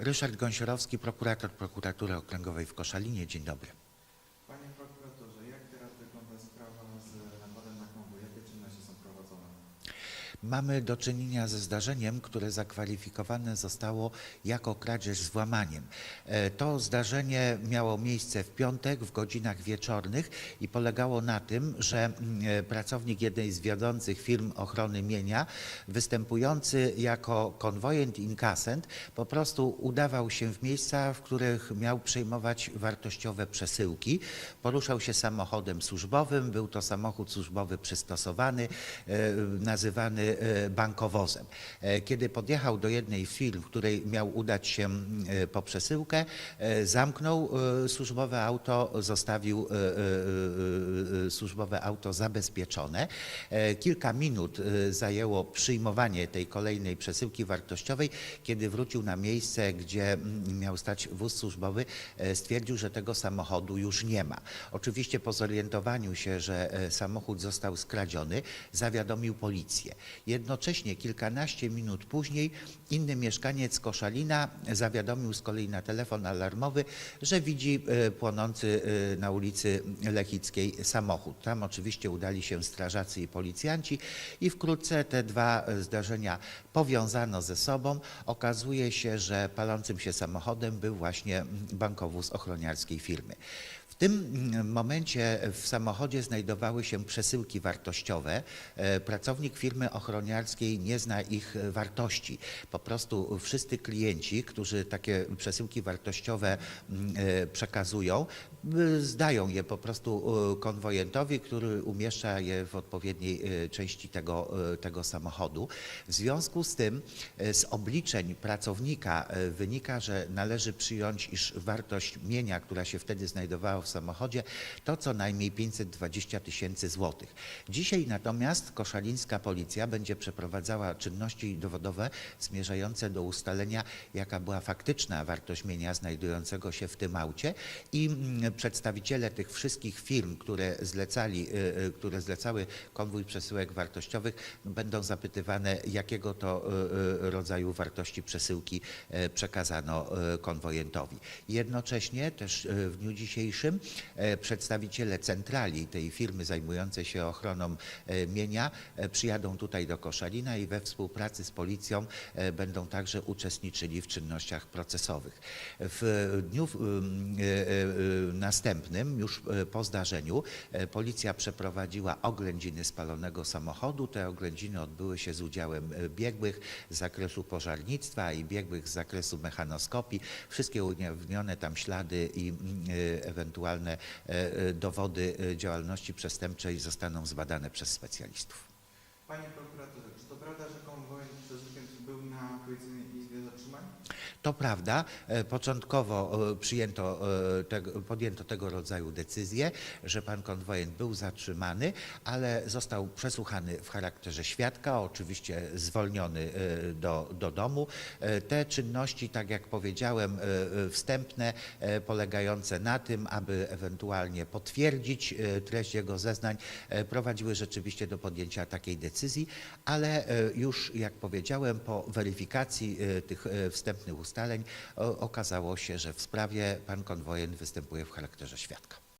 Ryszard Gąsiorowski, prokurator prokuratury okręgowej w Koszalinie. Dzień dobry. Panie prokuratorze, jak teraz wygląda sprawa z napadem na konwój? Jakie czynności są prowadzone? Mamy do czynienia ze zdarzeniem, które zakwalifikowane zostało jako kradzież z włamaniem. E, To zdarzenie miało miejsce w piątek w godzinach wieczornych i polegało na tym, że mm, e, pracownik jednej z wiodących firm ochrony mienia, występujący jako konwojent inkasent, po prostu udawał się w miejsca, w których miał przejmować wartościowe przesyłki. Poruszał się samochodem służbowym, był to samochód służbowy przystosowany, e, nazywany bankowozem. E, Kiedy podjechał do jednej z firm, w której miał udać się e, po przesyłkę, e, zamknął e, służbowe auto, zostawił e, e, e, służbowe auto zabezpieczone. E, Kilka minut e, zajęło przyjmowanie tej kolejnej przesyłki wartościowej. Kiedy wrócił na miejsce, gdzie miał stać wóz służbowy, e, stwierdził, że tego samochodu już nie ma. Oczywiście po zorientowaniu się, że e, samochód został skradziony, zawiadomił policję. Jednocześnie kilkanaście minut później inny mieszkaniec Koszalina zawiadomił z kolei na telefon alarmowy, że widzi e, płonący e, na ulicy Lechickiej samochód. Tam oczywiście udali się strażacy i policjanci i wkrótce te dwa e, zdarzenia powiązano ze sobą. Okazuje się, że palącym się samochodem był właśnie bankowóz ochroniarskiej firmy. W tym momencie w samochodzie znajdowały się przesyłki wartościowe. Pracownik firmy ochroniarskiej nie zna ich e, wartości. Po prostu wszyscy klienci, którzy takie przesyłki wartościowe mm, e, przekazują, y, zdają je po prostu konwojentowi, który umieszcza je w odpowiedniej części tego, tego samochodu. W związku z tym z obliczeń pracownika wynika, że należy przyjąć, iż wartość mienia, która się wtedy znajdowała w samochodzie, to co najmniej 520 tysięcy złotych. Dzisiaj natomiast koszalińska policja będzie przeprowadzała czynności dowodowe zmierzające do ustalenia, jaka była faktyczna wartość mienia znajdującego się w tym aucie i mm, przedstawiciele tych wszystkich firm, które zlecali, y, y, które zlecały konwój przesyłek wartościowych, będą zapytywane, jakiego to y, rodzaju wartości przesyłki y, przekazano y, konwojentowi. Jednocześnie też y, w dniu dzisiejszym e, przedstawiciele centrali tej firmy zajmującej się ochroną e, mienia e, przyjadą tutaj do Koszalina i we współpracy z policją e, będą także uczestniczyli w czynnościach procesowych. W dniu e, e, następnym, już po zdarzeniu, policja przeprowadziła oględziny spalonego samochodu. Te oględziny odbyły się z udziałem biegłych z zakresu pożarnictwa i biegłych z zakresu mechanoskopii. Wszystkie ujawnione tam ślady i ewentualne dowody działalności przestępczej zostaną zbadane przez specjalistów. Panie prokuratorze, czy to prawda, że konwojent przez weekend był na Zatrzymań? To prawda, e, początkowo e, przyjęto, e, podjęto tego rodzaju decyzję, że pan konwojent był zatrzymany, ale został przesłuchany w charakterze świadka, oczywiście zwolniony do, do domu. Te czynności, tak jak powiedziałem, wstępne, polegające na tym, aby ewentualnie potwierdzić treść jego zeznań, prowadziły rzeczywiście do podjęcia takiej decyzji, ale już, jak powiedziałem, po weryfikacji tych wstępnych ustaleń okazało się, że w sprawie pan konwojent występuje w charakterze świadka.